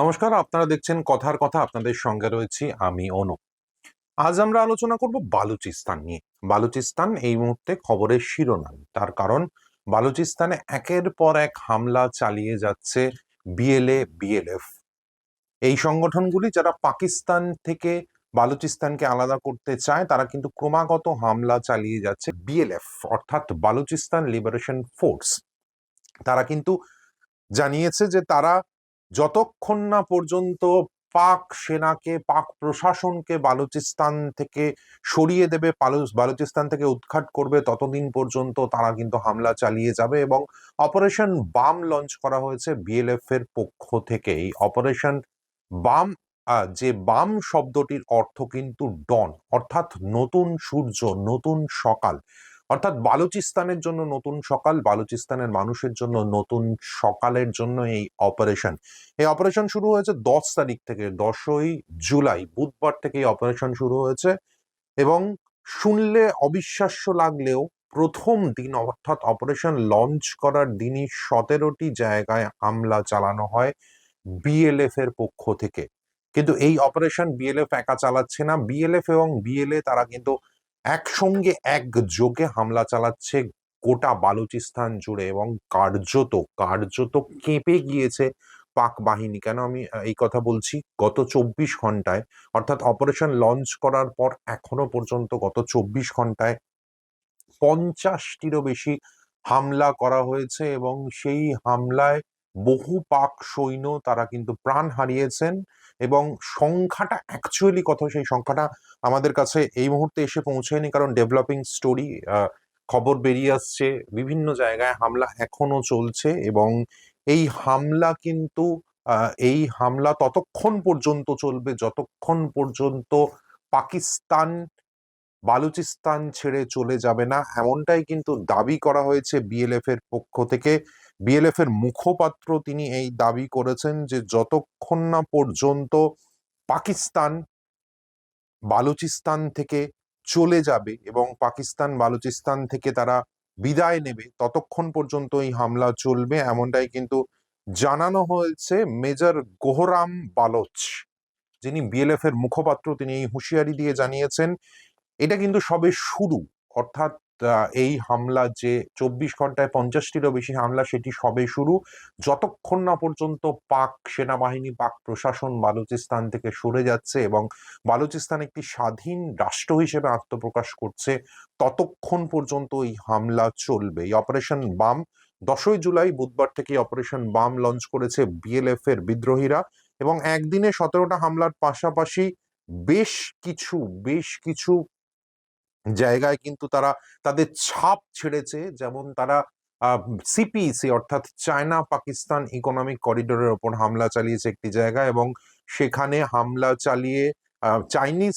নমস্কার, আপনারা দেখছেন কথার কথা, আপনাদের সঙ্গে রয়েছি আমি অনু আজ আমরা আলোচনা করব বালুচিস্তান নিয়ে। বালুচিস্তান এই মুহূর্তে খবরের শিরোনাম। তার কারণ, বালুচিস্তানে একের পর এক হামলা চালিয়ে যাচ্ছে বিএলএ, বিএলএফ। এই সংগঠনগুলি যারা পাকিস্তান থেকে বালুচিস্তানকে আলাদা করতে চায়, তারা কিন্তু ক্রমাগত হামলা চালিয়ে যাচ্ছে বিএলএফ, অর্থাৎ বালুচিস্তান লিবারেশন ফোর্স। তারা কিন্তু জানিয়েছে যে তারা যতক্ষণ না পর্যন্ত পাক সেনাকে, পাক প্রশাসনকে বালুচিস্তান থেকে সরিয়ে দেবে বালুচিস্তান থেকে উৎখাট করবে, ততদিন পর্যন্ত তারা কিন্তু হামলা চালিয়ে যাবে এবং অপারেশন বাম লঞ্চ করা হয়েছে বিএলএফ এর পক্ষ থেকে এই অপারেশন বাম যে বাম শব্দটির অর্থ কিন্তু ডন, অর্থাৎ নতুন সূর্য, নতুন সকাল। অর্থাৎ বালুচিস্তানের জন্য নতুন সকাল, বালুচিস্তানের মানুষের জন্য নতুন সকালের জন্য এই অপারেশন এই অপারেশন শুরু হয়েছে দশ তারিখ থেকে, দশই জুলাই, বুধবার থেকে এই অপারেশন শুরু হয়েছে এবং শুনলে অবিশ্বাস্য লাগলেও প্রথম দিন অর্থাৎ অপারেশন লঞ্চ করার দিনই সতেরোটি জায়গায় হামলা চালানো হয় বিএলএফ এর পক্ষ থেকে। কিন্তু এই অপারেশন বিএলএফ একা চালাচ্ছে না। বিএলএফ এবং বিএলএ তারা কিন্তু একসঙ্গে একযোগে হামলা চালাচ্ছে গোটা বালুচিস্তান জুড়ে এবং কার্যত কার্যত কেঁপে গিয়েছে পাক বাহিনী। কেন আমি এই কথা বলছি? গত চব্বিশ ঘন্টায় অর্থাৎ অপারেশন লঞ্চ করার পর এখনও পর্যন্ত গত চব্বিশ ঘন্টায় পঞ্চাশটিরও বেশি হামলা করা হয়েছে এবং সেই হামলায় বহু পাক সৈন্য তারা কিন্তু প্রাণ হারিয়েছেন। এবং সংখ্যাটা অ্যাকচুয়ালি কত? সেই সংখ্যাটা আমাদের কাছে এই মুহূর্তে এসে পৌঁছায়নি কারণ ডেভেলপিং স্টোরি খবর বেরিয়ে আসছে। বিভিন্ন জায়গায় হামলা এখনও চলছে এবং এই হামলা কিন্তু এই হামলা ততক্ষণ পর্যন্ত চলবে, যতক্ষণ পর্যন্ত পাকিস্তান, বালুচিস্তান ছেড়ে চলে যাবে না। এমনটাই কিন্তু দাবি করা হয়েছে বিএলএফ এর পক্ষ থেকে। বিএলএফ এর মুখপাত্র তিনি এই দাবি করেছেন যে যতক্ষণ না পর্যন্ত পাকিস্তান বালুচিস্তান থেকে চলে যাবে এবং পাকিস্তান বালুচিস্তান থেকে তারা বিদায় নেবে, ততক্ষণ পর্যন্ত এই হামলা চলবে এমনটাই কিন্তু জানানো হয়েছে মেজর গোহরাম বালোচ, যিনি বিএলএফ এর মুখপাত্র। তিনি এই হুঁশিয়ারি দিয়ে জানিয়েছেন, এটা কিন্তু সবে শুরু। অর্থাৎ এই হামলা যে চব্বিশ ঘন্টায় পঞ্চাশটিরও বেশি হামলা সেটি সবে শুরু। যতক্ষণ না পর্যন্ত পাক সেনাবাহিনী, পাক প্রশাসন বালুচিস্তান থেকে সরে যাচ্ছে এবং বালুচিস্তান একটি স্বাধীন রাষ্ট্র হিসেবে আত্মপ্রকাশ করছে, ততক্ষণ পর্যন্ত এই হামলা চলবে। এই অপারেশন বাম, দশই জুলাই বুধবার থেকে অপারেশন বাম লঞ্চ করেছে বিএলএফ এর বিদ্রোহীরা এবং একদিনে সতেরোটা হামলার পাশাপাশি বেশ কিছু বেশ কিছু জায়গায় কিন্তু তারা তাদের ছাপ ছেড়েছে। যেমন তারা সিপিসি অর্থাৎ চায়না পাকিস্তান ইকোনমিক করিডোরের ওপর হামলা চালিয়েছে একটি জায়গা এবং সেখানে হামলা চালিয়ে চাইনিজ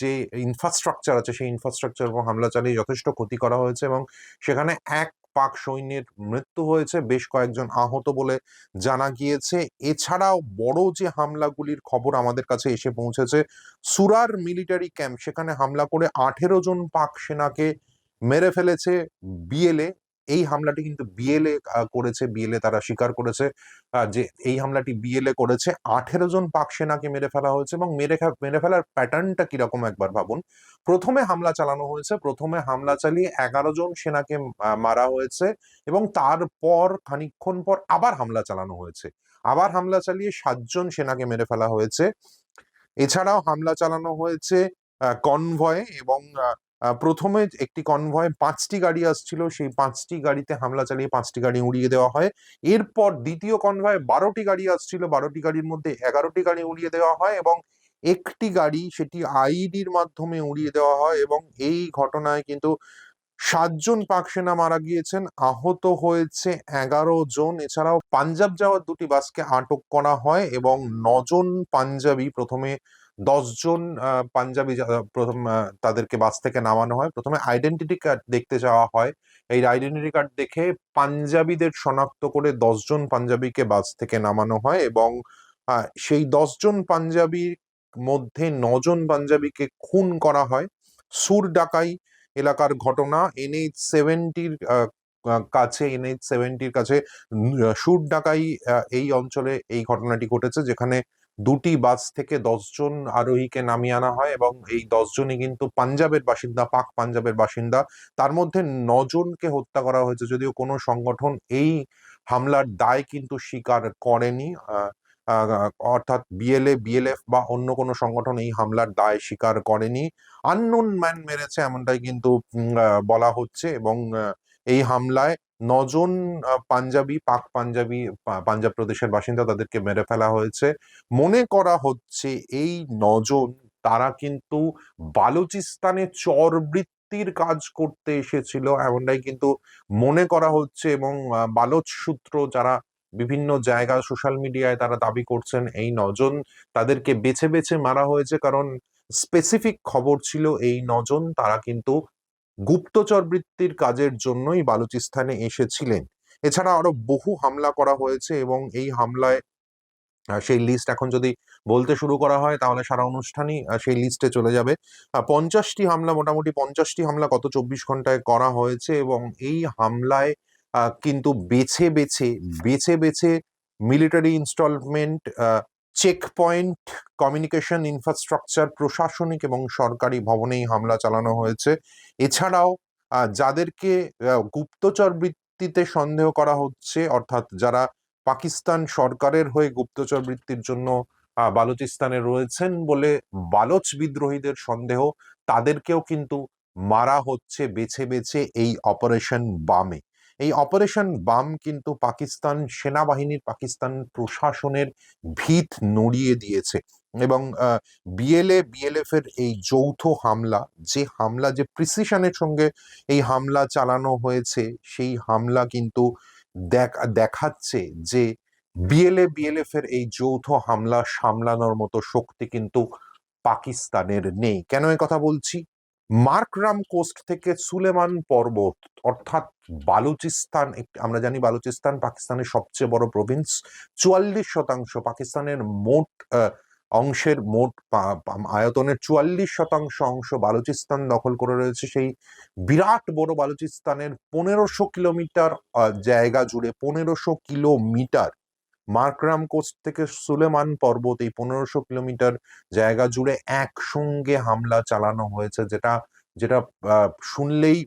যে ইনফ্রাস্ট্রাকচার আছে সেই ইনফ্রাস্ট্রাকচার উপর হামলা চালিয়ে যথেষ্ট ক্ষতি করা হয়েছে এবং সেখানে এক পাক সৈন্যের মৃত্যু হয়েছে, বেশ কয়েকজন আহত বলে জানা গিয়েছে। এছাড়াও বড় যে হামলাগুলির খবর আমাদের কাছে এসে পৌঁছেছে, সুরার মিলিটারি ক্যাম্প, সেখানে হামলা করে আঠেরো জন পাক সেনাকে মেরে ফেলেছে বিএলএ। এই হামলাটি কিন্তু বিএলএ করেছে বিএলএ তারা স্বীকার করেছে যে এই হামলাটি বিএলএ করেছে। আঠেরো জন পাক সেনাকে মেরে ফেলা হয়েছে এবং মেরে মেরে ফেলার প্যাটার্নটা কীরকম একবার ভাবুন। প্রথমে হামলা চালানো হয়েছে, প্রথমে হামলা চালিয়ে এগারো জন সেনাকে মারা হয়েছে এবং তারপর খানিকক্ষণ পর আবার হামলা চালানো হয়েছে। আবার হামলা চালিয়ে সাতজন সেনাকে মেরে ফেলা হয়েছে। এছাড়াও হামলা চালানো হয়েছে কনভয়ে এবং প্রথমে একটি কনভয়ে পাঁচটি গাড়ি আসছিল। সেই পাঁচটি গাড়িতে হামলা চালিয়ে পাঁচটি গাড়ি উড়িয়ে দেওয়া হয়। এরপর দ্বিতীয় কনভয়ে বারোটি গাড়ি আসছিল। বারোটি গাড়ির মধ্যে এগারোটি গাড়ি উড়িয়ে দেওয়া হয় এবং একটি গাড়ি সেটি আইডির মাধ্যমে উড়িয়ে দেওয়া হয় এবং এই ঘটনায় কিন্তু সাতজন পাক সেনা মারা গিয়েছেন। আহত হয়েছে এগারো জন। এছাড়াও পাঞ্জাব যাওয়ার দুটি বাসকে আটক করা হয় এবং নজন পাঞ্জাবি প্রথমে দশজন পাঞ্জাবি প্রথম তাদেরকে বাস থেকে নামানো হয়। প্রথমে আইডেন্টিটি কার্ড দেখতে যাওয়া হয়। এই আইডেন্টিটি কার্ড দেখে পাঞ্জাবিদের শনাক্ত করে দশজন পাঞ্জাবিকে বাস থেকে নামানো হয় এবং সেই দশজন পাঞ্জাবির মধ্যে নজন পাঞ্জাবিকে খুন করা হয়। সুর ডাকাই এলাকার ঘটনা। এনএইচ সেভেন্টির কাছে এনএইচ সেভেন্টির কাছে সুরডাকাই আহ, এই অঞ্চলে এই ঘটনাটি ঘটেছে যেখানে দুটি বাস থেকে দশজন আরোহীকে নামিয়ে আনা হয় এবং এই দশজনই কিন্তু পাঞ্জাবের বাসিন্দা, পাক পাঞ্জাবের বাসিন্দা। তার মধ্যে নজনকে হত্যা করা হয়েছে যদিও কোনো সংগঠন এই হামলার দায় কিন্তু স্বীকার করেনি। অর্থাৎ বিএলএ, বিএলএফ বা অন্য কোনো সংগঠন এই হামলার দায় স্বীকার করেনি। আননোন ম্যান মেরেছে এমনটাই কিন্তু বলা হচ্ছে এবং এই হামলায় নজন পাঞ্জাবি, পাক পাঞ্জাবি পাঞ্জাব প্রদেশের বাসিন্দা তাদেরকে মেরে ফেলা হয়েছে। মনে করা হচ্ছে এই নজন, তারা কিন্তু বালুচিস্তানে চরবৃত্তির কাজ করতে এসেছিল, এমনটাই কিন্তু মনে করা হচ্ছে এবং বালোচ সূত্র যারা বিভিন্ন জায়গা সোশ্যাল মিডিয়ায় তারা দাবি করছেন এই নজন তাদেরকে বেছে বেছে মারা হয়েছে, কারণ স্পেসিফিক খবর ছিল এই নজন, তারা কিন্তু গুপ্তচর বৃত্তির কাজের জন্যই বালুচিস্তানে এসেছিলেন। এছাড়া আরও বহু হামলা করা হয়েছে এবং এই হামলায় সেই লিস্ট এখন যদি বলতে শুরু করা হয়, তাহলে সারা অনুষ্ঠানই সেই লিস্টে চলে যাবে। পঞ্চাশটি হামলা, মোটামুটি পঞ্চাশটি হামলা গত চব্বিশ ঘন্টায় করা হয়েছে এবং এই হামলায় কিন্তু বেছে বেছে বেছে বেছে military installment check point communication infrastructure প্রশাসনিক এবং সরকারি ভবনেই হামলা চালানো হয়েছে। এছাড়াও যাদেরকে গুপ্তচর বৃত্তিতে সন্দেহ করা হচ্ছে, অর্থাৎ যারা পাকিস্তান সরকারের হয়ে গুপ্তচর বৃত্তির জন্য বালুচিস্তানে রয়েছেন বলে বালচ বিদ্রোহীদের সন্দেহ, তাদেরকেও কিন্তু মারা হচ্ছে বেছে বেছে এই অপারেশন বামে। এই অপারেশন বাম কিন্তু পাকিস্তান সেনাবাহিনীর পাকিস্তান প্রশাসনের ভিত নড়িয়ে দিয়েছে এবং বিএলএ, বিএলএফ এর এই যৌথ হামলা, যে হামলা, যে প্রিসিশনের সঙ্গে এই হামলা চালানো হয়েছে, সেই হামলা কিন্তু দেখ- দেখাচ্ছে যে বিএলএ, বিএলএফ এর এই যৌথ হামলা সামলানোর মতো শক্তি কিন্তু পাকিস্তানের নেই। কেন এ কথা বলছি? মার্করাম কোস্ট থেকে সুলেমান পর্বত, অর্থাৎ বালুচিস্তান আমরা জানি বালুচিস্তান পাকিস্তানের সবচেয়ে বড় প্রভিন্স চুয়াল্লিশ শতাংশ, পাকিস্তানের মোট অংশের মোট আয়তনের চুয়াল্লিশ শতাংশ অংশ বালুচিস্তান দখল করে রয়েছে। সেই বিরাট বড় বালুচিস্তানের পনেরোশো কিলোমিটার জায়গা জুড়ে পনেরোশো কিলোমিটার মার্করাম কোস্ট থেকে সুলেমান পর্বত এই পনেরোশো কিলোমিটার জায়গা জুড়ে একসঙ্গে হামলা চালানো হয়েছে, যেটা যেটা শুনলেই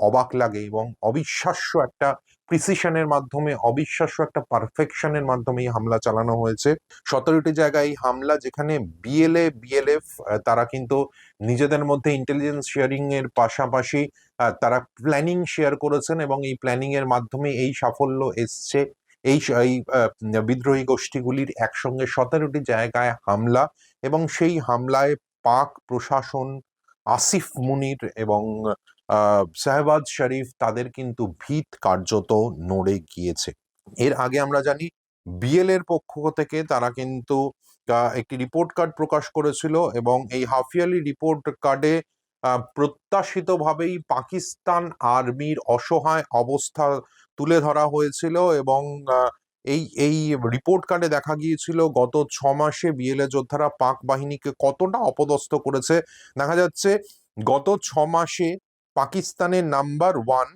অবাক লাগে এবং অবিশ্বাস্য একটা প্রিসিশনের মাধ্যমে, অবিশ্বাস্য একটা পারফেকশনের মাধ্যমে এই হামলা চালানো হয়েছে। সতেরোটি জায়গায় এই হামলা যেখানে বিএলএ বিএলএফ তারা কিন্তু নিজেদের মধ্যে ইন্টেলিজেন্স শেয়ারিং এর পাশাপাশি তারা প্ল্যানিং শেয়ার করেছেন এবং এই প্ল্যানিং এর মাধ্যমে এই সাফল্য এসছে। এই বিদ্রোহী গোষ্ঠীগুলির একসঙ্গে সতেরোটি জায়গায় হামলা এবং সেই হামলায় পাক প্রশাসন আসিফ মুনির এবং শাহবাজ শরীফ তাদের কিন্তু ভিত কার্যত নড়ে গিয়েছে। এর আগে আমরা জানি বিএল এর পক্ষ থেকে তারা কিন্তু একটি রিপোর্ট কার্ড প্রকাশ করেছিল এবং এই হাফ হাফিয়ালি রিপোর্ট কার্ডে প্রত্যাশিতভাবেই পাকিস্তান আর্মির অসহায় অবস্থা তুলে ধরা হয়েছিল এবং এই এই রিপোর্ট কার্ডে দেখা গিয়েছিল গত ছ মাসে বিএলএ যোদ্ধারা পাক বাহিনীকে কতটা অপদস্থ করেছে। দেখা যাচ্ছে গত ছ মাসে পাকিস্তানের নাম্বার ওয়ান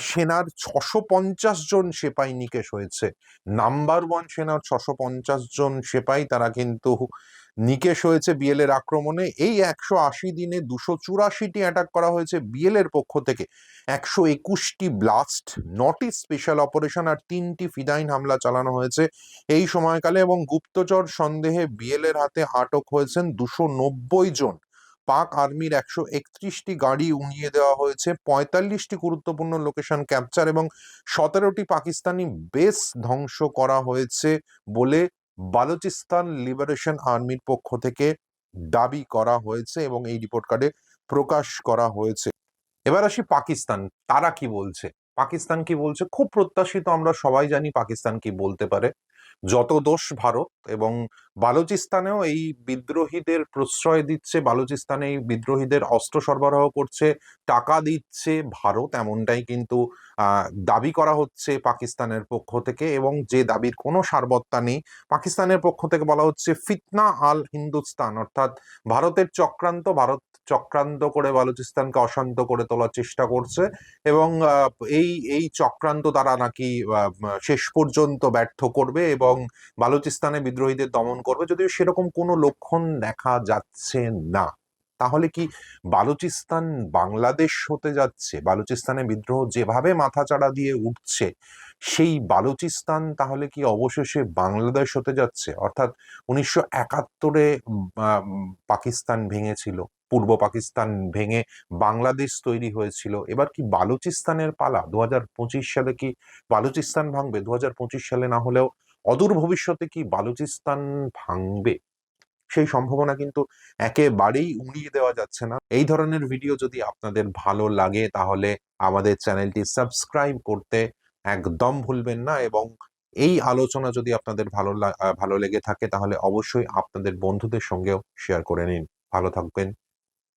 সেনার ছশো পঞ্চাশ জন সেপাই নিকেশ হয়েছে। নাম্বার ওয়ান সেনার ছশো পঞ্চাশ জন সেপাই তারা কিন্তু নিকেশ হয়েছে বিএল এর আক্রমণে। এই একশো আশি দিনে দুশো চুরাশিটি অ্যাটাক করা হয়েছে বিএল এর পক্ষ থেকে। একশো একুশটি ব্লাস্ট নটি স্পেশাল অপারেশন আর তিনটি ফিদাইন হামলা চালানো হয়েছে এই সময়কালে এবং গুপ্তচর সন্দেহে বিএল এর হাতে আটক হয়েছেন দুশো নব্বই জন। পাক আর্মির একশো একত্রিশটি গাড়ি উড়িয়ে দেওয়া হয়েছে, পঁয়তাল্লিশটি গুরুত্বপূর্ণ লোকেশন ক্যাপচার এবং সতেরোটি পাকিস্তানি বেস ধ্বংস করা হয়েছে বলে বালুচিস্তান লিবারেশন আর্মির পক্ষ থেকে দাবি করা হয়েছে এবং এই রিপোর্ট কার্ডে প্রকাশ করা হয়েছে। এবার আসি পাকিস্তান, তারা কি বলছে? পাকিস্তান কি বলছে? খুব প্রত্যাশিত আমরা সবাই জানি পাকিস্তান কি বলতে পারে। যত দোষ ভারত এবং বালুচিস্তানেও এই বিদ্রোহীদের প্রশ্রয় দিচ্ছে, বালুচিস্তানে এই বিদ্রোহীদের অস্ত্র সরবরাহ করছে, টাকা দিচ্ছে ভারত এমনটাই কিন্তু দাবি করা হচ্ছে পাকিস্তানের পক্ষ থেকে এবং যে দাবির কোনো সারবত্তা নেই, পাকিস্তানের পক্ষ থেকে বলা হচ্ছে ফিতনা আল হিন্দুস্তান অর্থাৎ ভারতের চক্রান্ত ভারত চক্রান্ত করে বালুচিস্তানকে অশান্ত করে তোলার চেষ্টা করছে এবং এই এই চক্রান্ত তারা নাকি শেষ পর্যন্ত ব্যর্থ করবে এবং বালুচিস্তানে বিদ্রোহীদের দমন করবে। যদিও সেরকম কোনো লক্ষণ দেখা যাচ্ছে না। তাহলে কি বালুচিস্তান বাংলাদেশ হতে যাচ্ছে? বালুচিস্তানে বিদ্রোহ যেভাবে মাথাচাড়া দিয়ে উঠছে, সেই বালুচিস্তান তাহলে কি অবশেষে বাংলাদেশ হতে যাচ্ছে? অর্থাৎ উনিশশো একাত্তরে পাকিস্তান ভেঙেছিল। পূর্ব পাকিস্তান ভেঙে বাংলাদেশ তৈরি হয়েছিল। এবার কি বালুচিস্তানের পালা দু হাজার পঁচিশ সালে কি বালুচিস্তান ভাঙবে? দু হাজার পঁচিশ সালে না হলেও অদূর ভবিষ্যতে কি বালুচিস্তান ভাঙবে? সেই সম্ভাবনা কিন্তু একেবারেই উড়িয়ে দেওয়া যাচ্ছে না। এই ধরনের ভিডিও যদি আপনাদের ভালো লাগে তাহলে আমাদের চ্যানেলটি সাবস্ক্রাইব করতে একদম ভুলবেন না এবং এই আলোচনা যদি আপনাদের ভালো ভালো লেগে থাকে তাহলে অবশ্যই আপনাদের বন্ধুদের সঙ্গেও শেয়ার করে নিন। ভালো থাকবেন।